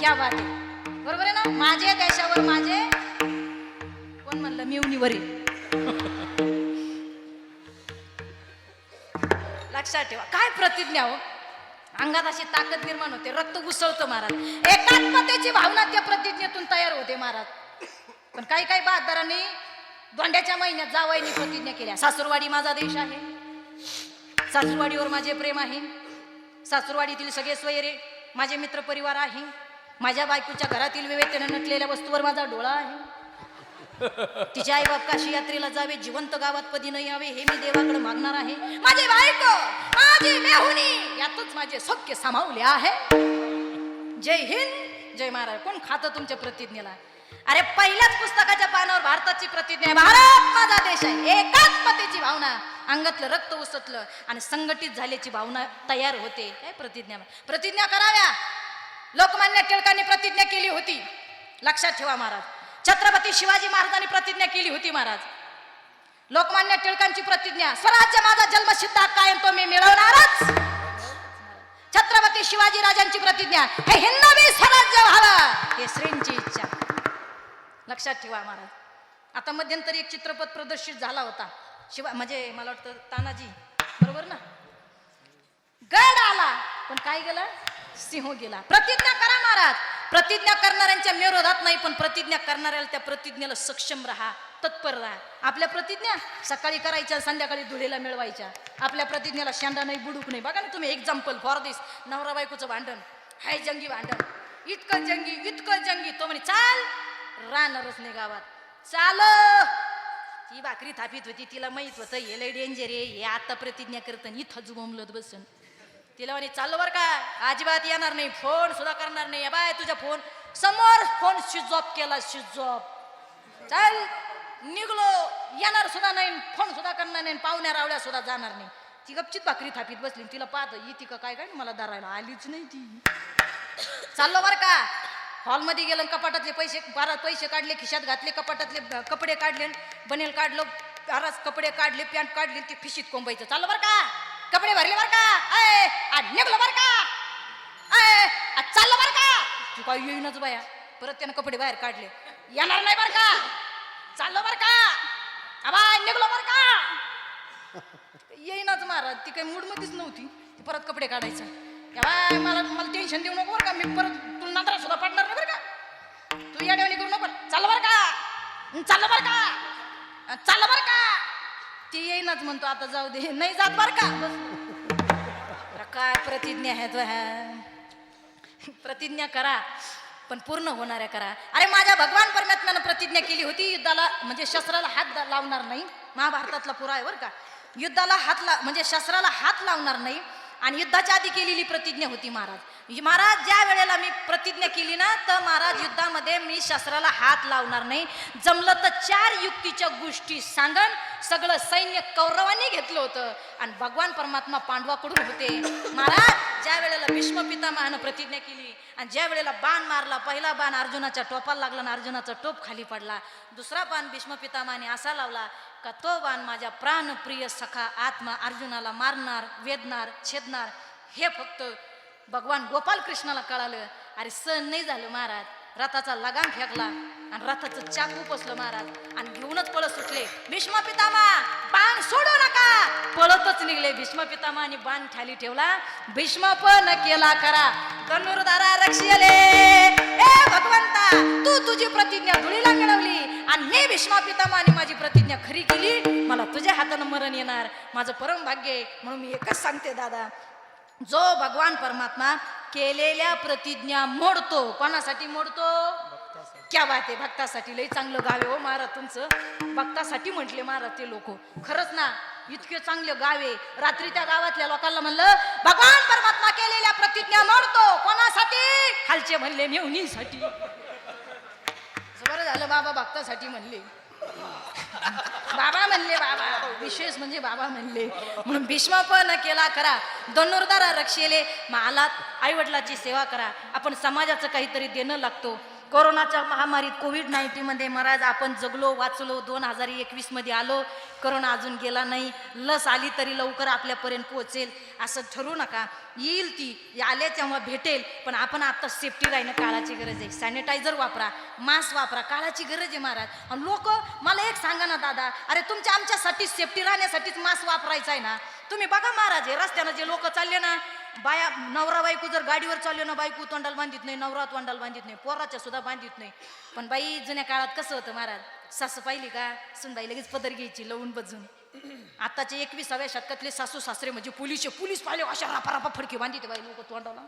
क्या बात आहे बरोबर आहे ना? माझे देशावर माझे. कोण म्हणलं? मिवनीवरील लक्षात ठेवा. काय प्रतिज्ञा हो? अंगात अशी ताकद निर्माण होते. रक्त उसळतं महाराज. एकात्मतेची भावना त्या प्रतिज्ञेतून तयार होते महाराज. पण काही काही बहादरांनी दोंड्याच्या महिन्यात जावयानी प्रतिज्ञा केल्या. सासूरवाडी माझा देश आहे. सासूरवाडीवर माझे प्रेम आहे. सासूरवाडीतील सगळे स्वयरे माझे मित्र परिवार आहे. माझ्या बायकोच्या घरातील विवेचने नटलेल्या वस्तूवर माझा डोळा आहे. तिच्या आई बाप काशी यात्रेला जावे जिवंत गावात पदी नाही यावे हे मी देवाकडे मागणार आहे. माझी बायको माझी मेहुणी यातच माझे सख्य सामावले आहे. जय हिंद जय महाराज. कोण खातं तुमच्या प्रतिज्ञेला? अरे पहिल्याच पुस्तकाच्या पानावर भारताची प्रतिज्ञा आहे. भारत माझा देश आहे. एकात्मतेची भावना. अंगातलं रक्त उसतलं आणि संघटित झाल्याची भावना तयार होते. काय प्रतिज्ञा? प्रतिज्ञा कराव्या. लोकमान्य टिळकांनी प्रतिज्ञा केली होती. लक्षात ठेवा महाराज. छत्रपती शिवाजी महाराजांनी प्रतिज्ञा केली होती महाराज. लोकमान्य टिळकांची प्रतिज्ञा स्वराज्य माझा जन्मसिद्ध कायम तो मी मिळवणारच. छत्रपती शिवाजी राजांची प्रतिज्ञा हे हिंदवी स्वराज्य व्हावं हे श्रींची इच्छा. लक्षात ठेवा महाराज. आता मध्यंतरी एक चित्रपट प्रदर्शित झाला होता. शिवा म्हणजे मला वाटतं तानाजी बरोबर ना? गड आला. पण काय गेला? सिंह गेला. प्रतिज्ञा करा महाराज. प्रतिज्ञा करणाऱ्यांच्या विरोधात नाही पण प्रतिज्ञा करणाऱ्याला त्या प्रतिज्ञेला सक्षम राहा तत्पर राहा. आपल्या प्रतिज्ञा सकाळी करायच्या संध्याकाळी धुळेला मिळवायच्या. आपल्या प्रतिज्ञेला शेंडा नाही बुडूक नाही. बघा ना तुम्ही एक्झाम्पल फॉर दिस नवरा बायकोचं भांडण. हाय जंगी भांडण. इतकं जंगी इतकं जंगी. तो म्हणे चाल राहणारच नाही गावात. चाल. ती भाकरी थापीत होती. तिला माहीत होतं हे लय डेंजर आहे. हे आता प्रतिज्ञा करतं इथं जुबमलत बसन. तिला म्हणे चाललो बरं का? अजिबात येणार नाही फोन सुद्धा करणार नाही. बाय तुझा फोन समोर फोन स्विच ऑफ केला स्विच ऑफ चल निघलो. येणार सुद्धा नाही फोन सुद्धा करणार नाही पाहुण्या रावल्या सुद्धा जाणार नाही. ती गपचित भाकरी थापीत बसली तिला पाहत येते का काय काय? मला दारायला आलीच नाही ती. चाललो बरं का? हॉलमध्ये गेलं कपाटातले पैसे बारात पैसे काढले खिशात घातले कपाटातले कपडे काढले बनेल काढलं बाराच कपडे काढले पॅन्ट काढली ती फिशीत कोंबायचं. चाललं बरं का? कपडे भरले बरं का अय निघलो बरं का अय आ, चाललं बरं का तू काय येईनच बाया परत त्यानं कपडे बाहेर काढले येणार नाही बरं का चाललो बरं का आबा निघलो बरं का येईनच महाराज ती काही मूडमध्येच नव्हती ती परत कपडे काढायचं या बाय मला मला टेन्शन देऊ नको बरं का मी परत तुला नात्रा सुद्धा पडणार नाही बरं का तू या डेवणी करू नको चाललं बरं का चाललं बरं का चाललं बरं का ती येईनच म्हणतो आता जाऊ दे. नाही जात बरं का? बस. काय प्रतिज्ञा आहे तो ह्या प्रतिज्ञा करा पण पूर्ण होणाऱ्या करा. अरे माझ्या भगवान परमात्म्यानं प्रतिज्ञा केली होती युद्धाला म्हणजे शस्त्राला हात दा- लावणार नाही. महाभारतातला पुरा आहे बरं का. युद्धाला हात ला म्हणजे शस्त्राला हात लावणार नाही. आणि युद्धाच्या आधी केलेली प्रतिज्ञा होती महाराज. म्हणजे महाराज ज्या वेळेला मी प्रतिज्ञा केली ना तर महाराज युद्धामध्ये मी शस्त्राला हात लावणार नाही. जमलं तर चार युक्तीच्या गोष्टी सांगन. सगळं सैन्य कौरवांनी घेतलं होतं. आणि भगवान परमात्मा पांडवाकडून होते. महाराज ज्या वेळेला भीष्म पितामहानं प्रतिज्ञा केली आणि ज्या वेळेला बाण मारला पहिला बाण अर्जुनाच्या टोपाला लागला आणि अर्जुनाचा टोप खाली पडला. दुसरा बाण भीष्म पितामहाने असा लावला का तो बाण माझ्या प्राणप्रिय सखा आत्मा अर्जुनाला मारणार वेदणार छेदणार हे फक्त भगवान गोपाल कृष्णाला कळालं. अरे सण नाही झालं महाराज. रथाचा लगाम फेकला आणि रथाचं चाकू पसलं महाराज. आणि घेऊनच पळत सुटले. भीष्म पितामा बाण सोडू नका. पळतच निघले. भीष्म पितामाने बाण खाली ठेवला. भीष्म पण केला करा धनुर्धारा रक्षले ए भगवंता तू तुझी प्रतिज्ञा धुळीला मिळवली. आणि मी भीष्मा पितामाने माझी प्रतिज्ञा खरी केली. मला तुझ्या हातानं मरण येणार. माझं परम भाग्य आहे. म्हणून मी एकच सांगते दादा. जो भगवान परमात्मा केलेल्या प्रतिज्ञा मोडतो कोणासाठी मोडतो? क्या बात आहे. भक्तासाठी लई चांगलं गाव आहे हो महाराज तुमचं. भक्तासाठी म्हटले महाराज ते लोक. खरंच ना इतके चांगले गावे रात्री त्या गावातल्या लोकांना म्हणलं भगवान परमात्मा केलेल्या प्रतिज्ञा मोडतो. कोणासाठी? खालचे म्हणले मेवणीसाठी बरं झालं बाबा भक्तासाठी म्हणले. बाबा म्हणले बाबा. विशेष म्हणजे बाबा म्हणले. म्हणून भीष्म पण केला करा. धनुर्धारा रक्षेले मालात आईवडिलाची सेवा करा. आपण समाजाचं काहीतरी देणं लागतो. कोरोनाच्या महामारीत कोविड नाईन्टीनमध्ये महाराज आपण जगलो वाचलो दोन हजार एकवीसमध्ये आलो. करोना अजून गेला नाही. लस आली तरी लवकर आपल्यापर्यंत पोहोचेल. असं ठरू नका. येईल ती. आल्या तेव्हा भेटेल. पण आपण आता सेफ्टी राहिणं काळाची गरज आहे. सॅनिटायझर वापरा. मास्क वापरा. काळाची गरज आहे महाराज. आणि लोक मला एक सांगा ना दादा. अरे तुमच्या आमच्यासाठी सेफ्टी राहण्यासाठीच मास्क वापरायचा आहे ना? तुम्ही बघा महाराज हे रस्त्यानं जे लोक चालले ना बाया नवरा बायको जर गाडीवर चालले ना बायको तोंडाला बांधित नाही नवरा तोंडाला बांधित नाही पोराच्या सुद्धा बांधित नाही. पण बाई जुन्या काळात कसं होतं महाराज सासू पाहिली का सुनबाई लगेच पदर घ्यायची लवून बजून आताचे एकविसाव्या शतकातले सासू सासरे म्हणजे पोलीस पोलीस पाहिले अशा रापा रापा फडके बांधित बाई लोक तोंडाला.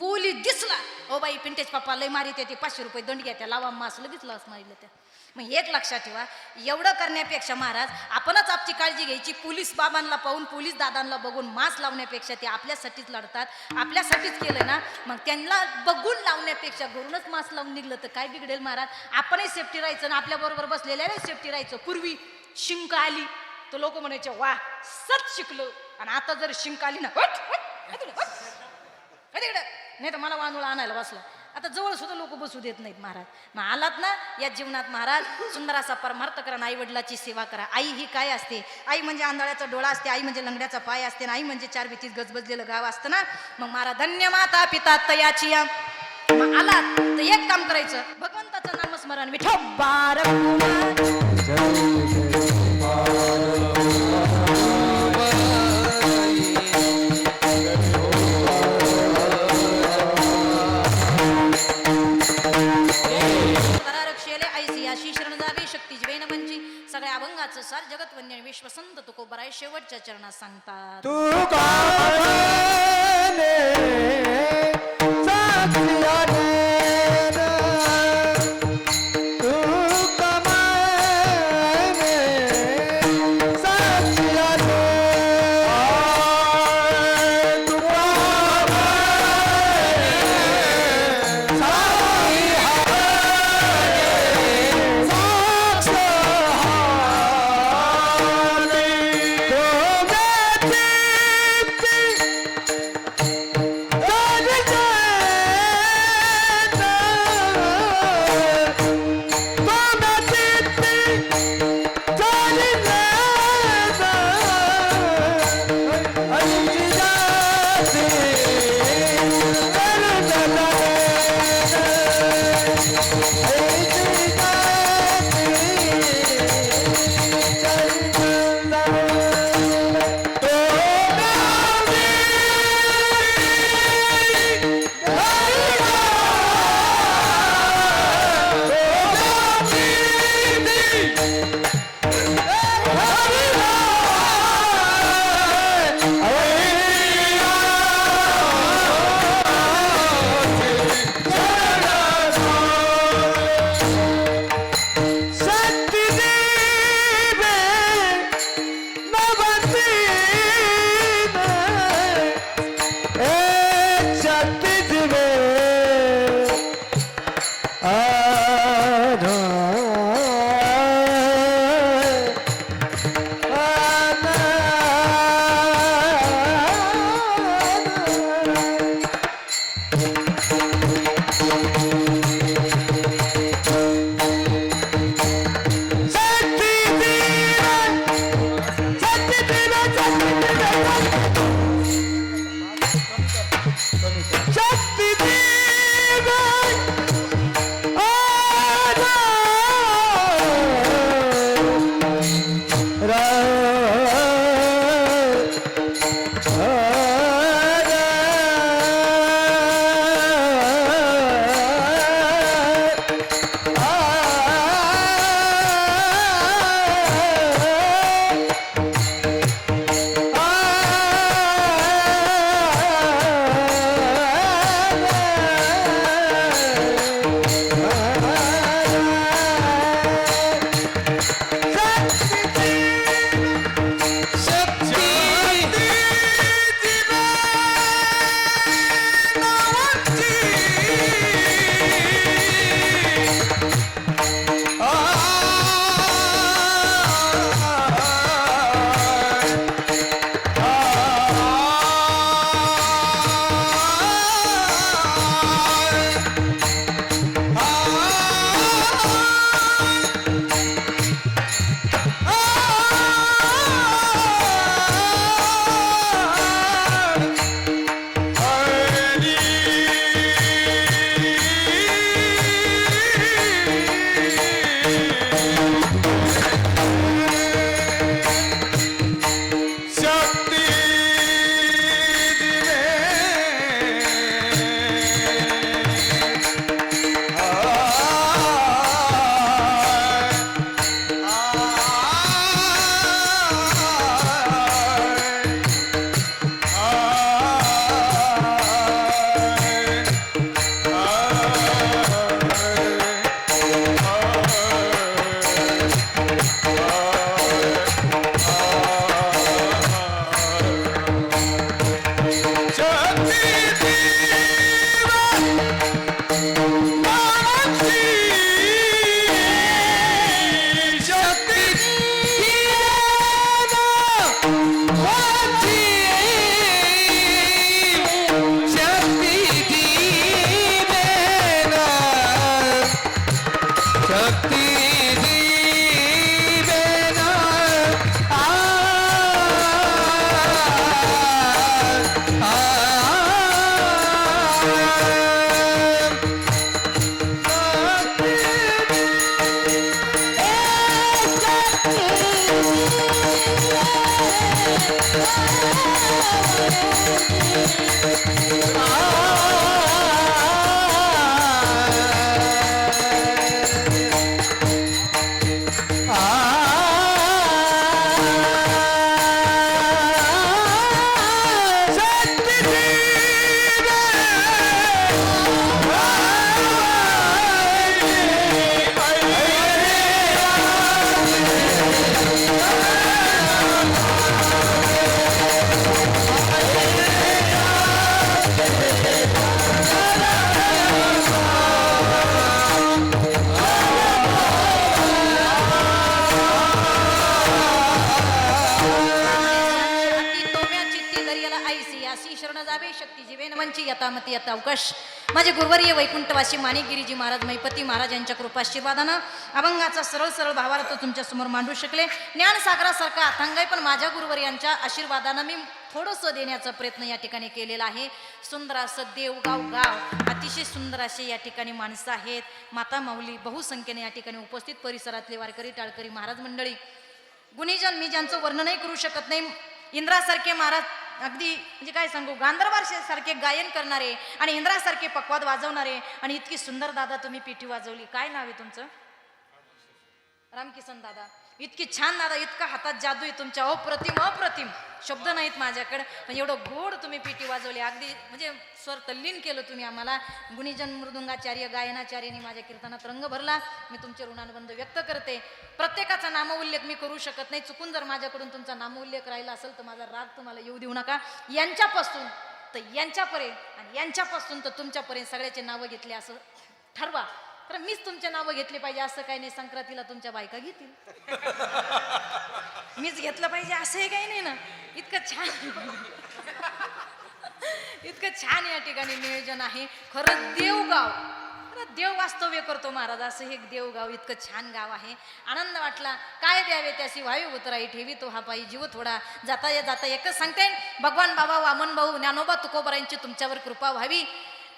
पोलीस दिसला. ओ बाई पिंटेज पप्पा लय मारित येते पाचशे रुपये दंड घ्या त्या लावा मास लगेच लस मारिलं त्या. मग एक लक्षात ठेवा एवढं करण्यापेक्षा महाराज आपणच आपची काळजी घ्यायची. पोलीस बाबांना पाहून पोलीस दादांना बघून मास लावण्यापेक्षा ते आपल्यासाठीच लढतात. आपल्यासाठीच केलं ना मग त्यांना बघून लावण्यापेक्षा घरूनच मास्क लावून निघलं तर काय बिघडेल महाराज? आपणही सेफ्टी राहायचं ना आपल्याबरोबर बरोबर सेफ्टी राहायचं. पूर्वी शिंक आली तर लोक म्हणायचे वा सच शिकलो. आणि आता जर शिंक आली ना तिकडं? नाही तर मला वांदूळ आणायला बसला. आता जवळ सुद्धा लोक बसू देत नाहीत महाराज. मग आलात ना या जीवनात महाराज सुंदर असा परमार्थ करा आई वडिलाची सेवा करा. आई ही काय असते? आई म्हणजे आंधळ्याचा डोळा असते आई म्हणजे लंगड्याचा पाय असते ना आई म्हणजे चार भीतीत गजबजलेलं गाव असतं ना? मग मारा धन्य माता पिता तयाची. या मग आलात तर एक काम करायचं. भगवंताचं नामस्मरण विठो बार सगळ्या अभंगाचं सार जगतवंद्य विश्वसंत तुकोबराय शेवटच्या चरणात सांगतात. येत अवकाश. माझे गुरुवर्य वैकुंठवासी माणिकगिरीजी महाराज महिपती महाराज यांच्या कृपाशीर्वादानं अभंगाचा सरळ सरळ भावार्थ तुमच्यासमोर मांडू शकले. ज्ञानसागरासारखा अथांग आहे पण माझ्या गुरुवर यांच्या आशीर्वादानं मी थोडंसं देण्याचा प्रयत्न या ठिकाणी केलेला आहे. सुंदर असं देवगाव गाव अतिशय सुंदर असे या ठिकाणी माणसं आहेत. माता माऊली बहुसंख्येने या ठिकाणी उपस्थित परिसरातले वारकरी टाळकरी महाराज मंडळी. गुणीजन मी ज्यांचं वर्णनही करू शकत नाही इंद्रासारखे महाराज अगदी म्हणजे काय सांगू? गांधर्वार सारखे गायन करणारे आणि इंद्रासारखे पक्वाद वाजवणारे आणि इतकी सुंदर दादा तुम्ही पिठी वाजवली. काय नाव आहे तुमचं? रामकिसन दादा. इतकी छान दादा इतका हातात जादू आहे तुमच्या. अप्रतिम अप्रतिम. शब्द नाहीत माझ्याकडे. पण एवढं गोड तुम्ही पिटी वाजवली. अगदी म्हणजे स्वर तल्लीन केलं तुम्ही आम्हाला. गुणीजन मृदुंगाचार्य गायनाचार्याने माझ्या कीर्तनात रंग भरला. मी तुमचे ऋणानुबंध व्यक्त करते. प्रत्येकाचा नामोल्लेख मी करू शकत नाही. चुकून जर माझ्याकडून तुमचा नामोल्लेख राहिला असेल तर माझा राग तुम्हाला येऊ देऊ नका. यांच्यापासून तर यांच्यापर्यंत आणि यांच्यापासून तर तुमच्यापर्यंत सगळ्याचे नावं घेतले असं ठरवा. तर मीच तुमचे नावं घेतले पाहिजे असं काही नाही. संक्रांतीला तुमच्या बायका घेतील. मीच घेतलं पाहिजे असंही काही नाही ना. इतकं छान. इतकं छान या ठिकाणी नियोजन आहे. खरं देवगाव. खरं देव वास्तव्य करतो महाराज. असं हे एक देवगाव इतकं छान गाव आहे. आनंद वाटला. काय द्यावे त्याशी वायू उतराई ठेवी तो हा पायी. जीव थोडा जाता या जाता एकच सांगते. भगवान बाबा वामन भाऊ ज्ञानोबा तुकोबरायांची तुमच्यावर कृपा व्हावी.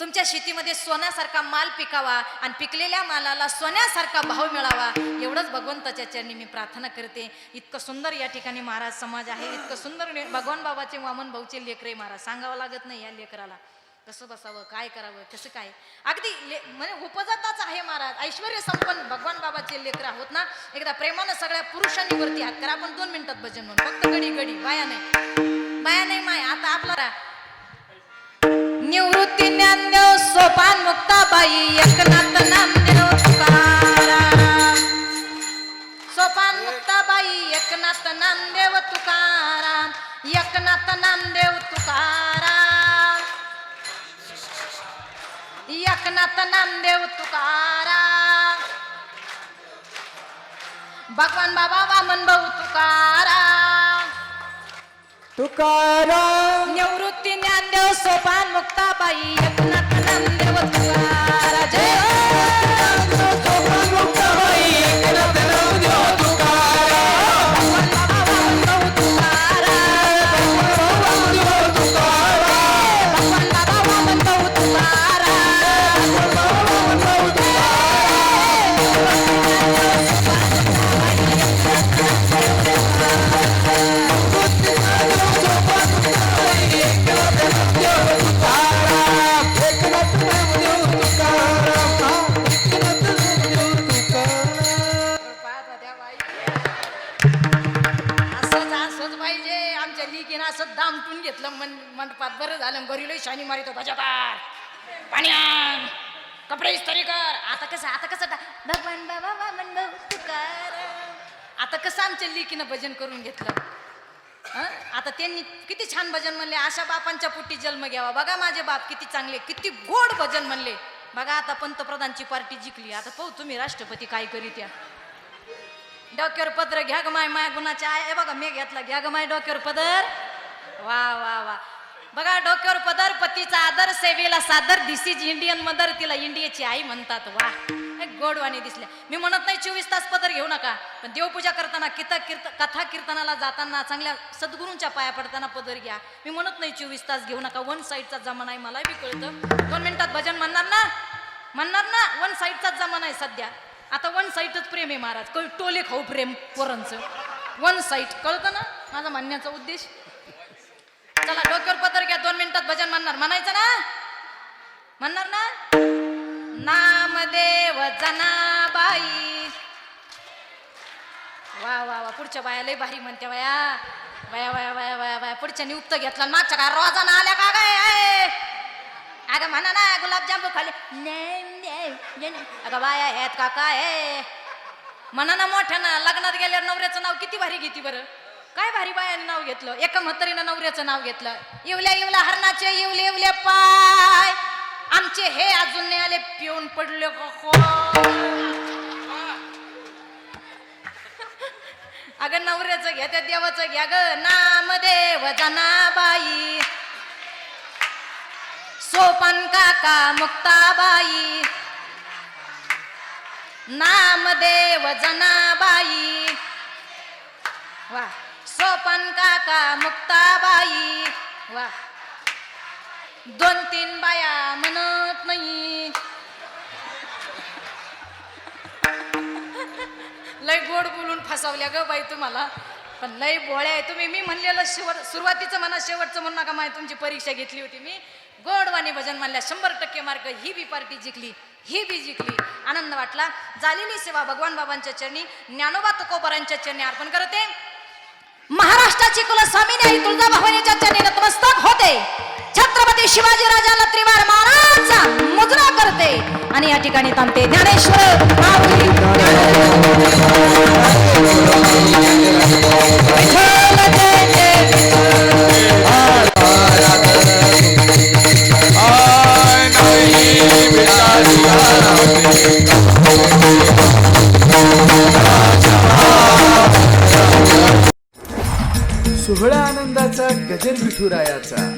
तुमच्या शेतीमध्ये सोन्यासारखा माल पिकावा आणि पिकलेल्या मालाला सोन्यासारखा भाव मिळावा एवढंच भगवंताच्या चरणी मी प्रार्थना करते. इतकं सुंदर या ठिकाणी महाराज समाज आहे. इतकं सुंदर भगवान बाबाचे वामन भाऊचे लेकरे महाराज. सांगावं लागत नाही या लेकराला. कसं बसावं काय करावं कसं काय? अगदी ले म्हणजे उपजाताच आहे महाराज. ऐश्वर संपन्न भगवान बाबाचे लेकर आहोत ना? एकदा प्रेमानं सगळ्या पुरुषांनी वरती हात करा. आपण दोन मिनिटात भजन म्हणून फक्त गडी गडी बाया नाही. बाया नाही माय. आता आपला निवृत्ती ज्ञानदेव सोपान मुक्ताबाई एकनाथ नामदेव तुकाराम. सोपान मुक्ताबाई एकनाथ नामदेव तुकाराम एकनाथ नामदेव तुकाराम. एकनाथ नामदेव तुकाराम. भगवान बाबा वामन भाऊ तुकाराम. तुकाराम. निवृत्ती सोपान मुक्ताबाई एकनाथ घरी लई शानी मारितो भजाकार पाणी आण कपडे इस्त्री कर. आता कसं आता कसं भगवान बाबा वामन भाऊ तुकाराम. आता कसं आमच्या लिकीनं भजन करून घेतलं. आता त्यांनी किती छान भजन म्हणले अशा बापांच्या पोटी जन्म घ्यावा. बघा माझे बाप किती चांगले किती गोड भजन म्हणले. बघा आता पंतप्रधानची पार्टी जिंकली. आता पाहू तुम्ही राष्ट्रपती काय करीत या डोक्यावर पदर घ्या ग माय माय गुणाच्या आय. बघा मी घेतला. घ्या ग माय डोक्यावर पदर. वा वा वा. बघा डोक्यावर पदर पतीचा आदर सेवेला सादर. दिस इज इंडियन मदर तिला इंडियाची आई म्हणतात. वा गोडवाणी दिसल्या मी म्हणत नाही चोवीस तास पदर घेऊ नका. पण देवपूजा करताना किता कीर्त कथा कीर्तनाला जाताना चांगल्या सद्गुरूंच्या पाया पडताना पदर घ्या. मी म्हणत नाही चोवीस तास घेऊ नका. वन साईडचा जमाना आहे मलाही बी कळतं. दोन मिनिटात भजन म्हणणार ना? म्हणणार ना? वन साईडचाच जमाना आहे सध्या. आता वन साईडच प्रेम आहे महाराज. कळ टोले खाऊ प्रेम पोरांचं. वन साईड कळतं ना? माझा म्हणण्याचा उद्देश? चला डोक्यावर पदर घ्या दोन मिनिटात भजन म्हणणार. म्हणायचं ना? म्हणणार ना? नामदेव जनाबाई. वा वा वा पुढच्या बाया लय भारी म्हणते बाया. वया वया वया वया वया पुढच्या नियुक्त घेतला मागच्या काय रोजानं आल्या का काय आहे? अगं म्हणा ना गुलाबजामू खाली. नाही, अगं बाया आहेत का काय? म्हणा ना मोठ्या ना लग्नात गेल्यावर नवऱ्याचं नाव किती भारी घेती बरं? काय भारी बायाने नाव घेतलं? एका म्हातारीनं नवऱ्याचं नाव घेतलं. येवल्या येवल्या हरणाचे येवले येवले पाय. आमचे हे अजून नाही आले पिऊन पडले अगं नवऱ्याचं घ्या त्या देवाचं घ्या ग. नामदेव जनाबाई. सोपन काका मुक्ताबाई. नामदेव जनाबाई. वा. सोपन काका मुक्ताबाई. वा. दोन तीन बाया म्हणत नाही. लय गोड बोलून फसवल्या ग बाई तुम्हाला. पण लय बोळ्या आहे तुम्ही. मी म्हणलेलं शेवट सुरुवातीचं म्हणा शेवटचं म्हणू नका. माहिती तुमची परीक्षा घेतली होती मी. गोडवाणी भजन म्हणल्या शंभर टक्के मार्क. ही बी पार्टी जिंकली. ही बी जिंकली. आनंद वाटला. झालेली सेवा भगवान बाबांच्या चरणी ज्ञानोबा तुकोबरांच्या चरणी अर्पण करते. महाराष्ट्राची कुलस्वामिनी आई तुळजाभवानीच्या चरणी नतमस्तक होते. छत्रपती शिवाजी राजाला त्रिवार महाराजचा मुजरा करते. आणि या ठिकाणी थांबते ज्ञानेश्वर माऊली सोहळा आनंदाचा गजर विठुरायाचा.